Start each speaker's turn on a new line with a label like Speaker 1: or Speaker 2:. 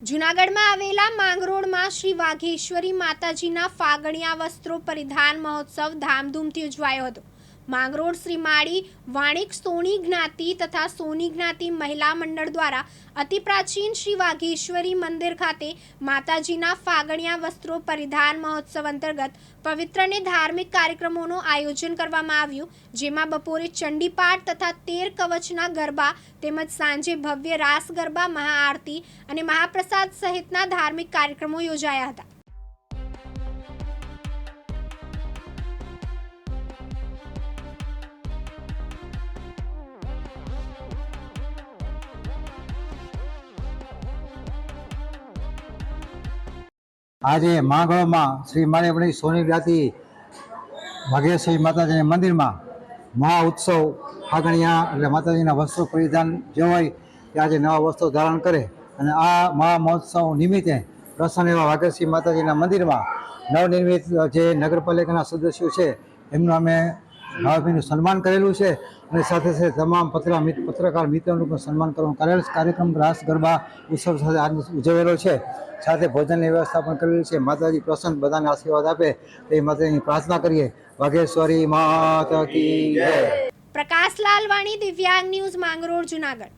Speaker 1: જૂનાગઢમાં આવેલા માંગરોળમાં શ્રી વાઘેશ્વરી માતાજીના ફાગણિયા વસ્ત્રો પરિધાન મહોત્સવ ધામધૂમથી ઉજવાયો હતો. માંગરોળ શ્રી માળી વાણિક સોની જ્ઞાતિ તથા સોની જ્ઞાતિ મહિલા મંડળ દ્વારા અતિ પ્રાચીન શ્રી વાઘેશ્વરી મંદિર ખાતે માતાજીના ફાગણિયા વસ્ત્રો પરિધાન મહોત્સવ અંતર્ગત પવિત્ર અને ધાર્મિક કાર્યક્રમોનું આયોજન કરવામાં આવ્યું, જેમાં બપોરે ચંડીપાઠ તથા તેર કવચના ગરબા તેમજ સાંજે ભવ્ય રાસ ગરબા મહાઆરતી અને મહાપ્રસાદ સહિતના ધાર્મિક કાર્યક્રમો યોજાયા હતા.
Speaker 2: આજે માંગળમાં શ્રી માળીવણી સોની જ્ઞાતિ ભાગ્યેશ્વરી માતાજીના મંદિરમાં મહા ઉત્સવ ફાગણિયા એટલે માતાજીના વસ્ત્રો પરિધાન હોય તે આજે નવા વસ્ત્રો ધારણ કરે અને આ મહા મહોત્સવ નિમિત્તે પ્રસન્ન એવા વાઘેશ્વરી માતાજીના મંદિરમાં નવનિર્મિત જે નગરપાલિકાના સદસ્યો છે એમનું અમે ભાવભીનું સન્માન કરેલું છે અને સાથે સાથે તમામ પત્ર પત્રકાર મિત્રોનું પણ સન્માન કરવાનું કરેલ કાર્યક્રમ રાસ ગરબા ઉત્સવ સાથે આજ ઉજવેલો છે. સાથે ભોજનની વ્યવસ્થા પણ કરેલી છે. માતાજી પ્રસન્ન બધાને આશીર્વાદ આપે એ માતાજીની પ્રાર્થના કરીએ. વાઘેશ્વરી માતા કી પ્રકાશ
Speaker 1: પ્રકાશલાલ વાણી દિવ્યાંગ ન્યૂઝ માંગરોળ, જુનાગઢ.